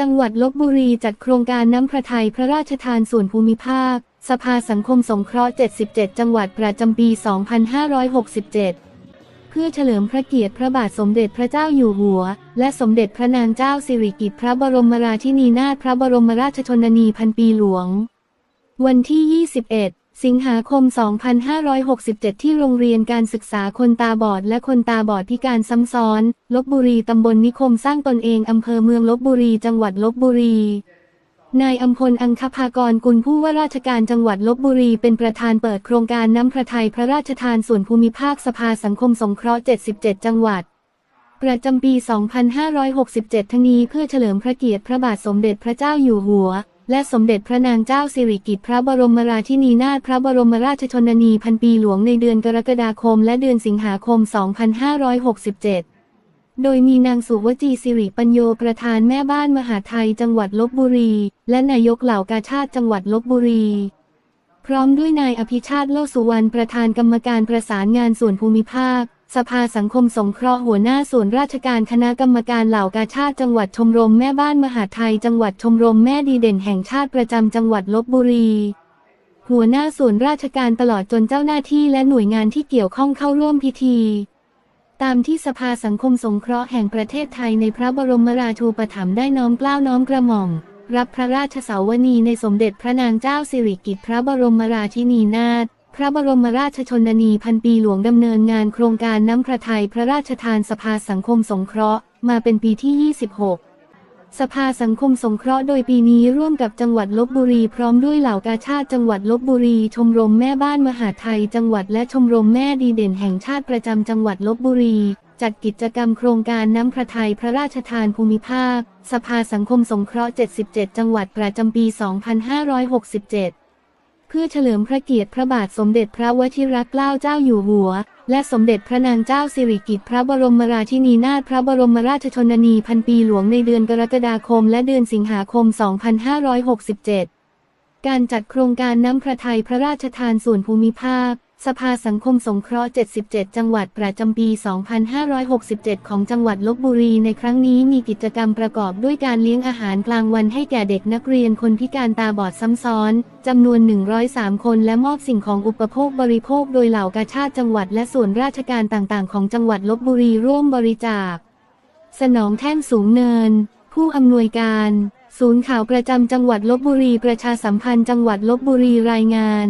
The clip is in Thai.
จังหวัดลบบุรีจัดโครงการน้ำพระทัยพระราชทานส่วนภูมิภาค สภาสังคมสงเคราะห์ 77 จังหวัดประจำปี 2567 เพื่อเฉลิมพระเกียรติพระบาทสมเด็จพระเจ้าอยู่หัว และสมเด็จพระนางเจ้าสิริกิติ์พระบรมราชินีนาถพระบรมราชชนนีพันปีหลวง วันที่ 21 สิงหาคม 2567 ที่โรงเรียนการศึกษาคนตาบอดและคนตาบอดพิการซ้ำซ้อน ลบบุรี ตำบลนิคมสร้างตนเอง อำเภอเมืองลบบุรี จังหวัดลบบุรี นายอัมพล อังคภากรกุลผู้ว่าราชการจังหวัดลบบุรี เป็นประธานเปิดโครงการน้ำพระทัยพระราชทานส่วนภูมิภาคสภาสังคมสงเคราะห์ 77 จังหวัด ประจำปี 2567 ทั้งนี้เพื่อเฉลิมพระเกียรติพระบาทสมเด็จพระเจ้าอยู่หัว และสมเด็จพระนางเจ้าสิริกิติ์พระบรมราชินีนาถพระบรมราชชนนีพันปีหลวงในเดือนกรกฎาคมและเดือนสิงหาคม 2567 โดยมีนางสุวจีสิริปัญโยประธานแม่บ้านมหาไทยจังหวัดลบบุรี และนายกเหล่ากาชาติจังหวัดลบบุรี พร้อมด้วยนายอภิชาติโลสุวรรณประธานกรรมการประสานงานส่วนภูมิภาค สภาสังคมสงเคราะห์หัวหน้าส่วนราชการคณะกรรมการเหล่ากาชาติจังหวัดชมรมแม่บ้านมหาไทย จังหวัดชมรมแม่ดีเด่นแห่งชาติประจำจังหวัดลบบุรี หัวหน้าส่วนราชการตลอดจนเจ้าหน้าที่และหน่วยงานที่เกี่ยวข้องเข้าร่วมพิธี ตามที่สภาสังคมสงเคราะห์แห่งประเทศไทยในพระบรมราชูปถัมภ์ได้น้อมเกล้าน้อมกระหม่อมรับพระราชสาวนีในสมเด็จพระนางเจ้าสิริกิติ์พระบรมราชินีนาถ พระบรมราชชนนีพันปีหลวงดำเนินงานโครงการน้ำพระทัยพระราชทานสภาสังคมสงเคราะห์ มาเป็นปีที่ 26 สภาสังคมสงเคราะห์โดยปีนี้ร่วมกับจังหวัดลบบุรีพร้อมด้วยเหล่ากาชาติจังหวัดลบบุรี ชมรมแม่บ้านมหาไทยจังหวัดและชมรมแม่ดีเด่นแห่งชาติประจำจังหวัดลบบุรี จัดกิจกรรมโครงการน้ำพระทัยพระราชทานภูมิภาค สภาสังคมสงเคราะห์ 77 จังหวัดประจำปี 2567 พื่อเฉลิมพระเกียรติพระบาทสมเด็จพระวชิรเกล้าเจ้าอยู่หัว และสมเด็จพระนางเจ้าสิริกิติ์พระบรมราชินีนาถพระบรมราชชนนีพันปีหลวงในเดือนกรกฎาคมและเดือนสิงหาคม 2567 การจัดโครงการน้ำพระทัยพระราชทานส่วนภูมิภาค สภาสังคมสงเคราะห์ 77 จังหวัดประจำปี 2567 ของจังหวัดลบบุรีในครั้งนี้มีกิจกรรมประกอบด้วยการเลี้ยงอาหารกลางวันให้แก่เด็กนักเรียนคนพิการตาบอดซ้ำซ้อนจำนวน 103 คนและมอบสิ่งของอุปโภคบริโภคโดยเหล่ากาชาติจังหวัดและส่วนราชการต่างๆ ของจังหวัดลบบุรีร่วมบริจาค สนองแท่นสูงเนิน ผู้อำนวยการ ศูนย์ข่าวประจำจังหวัดลบบุรีประชาสัมพันธ์จังหวัดลบบุรีรายงาน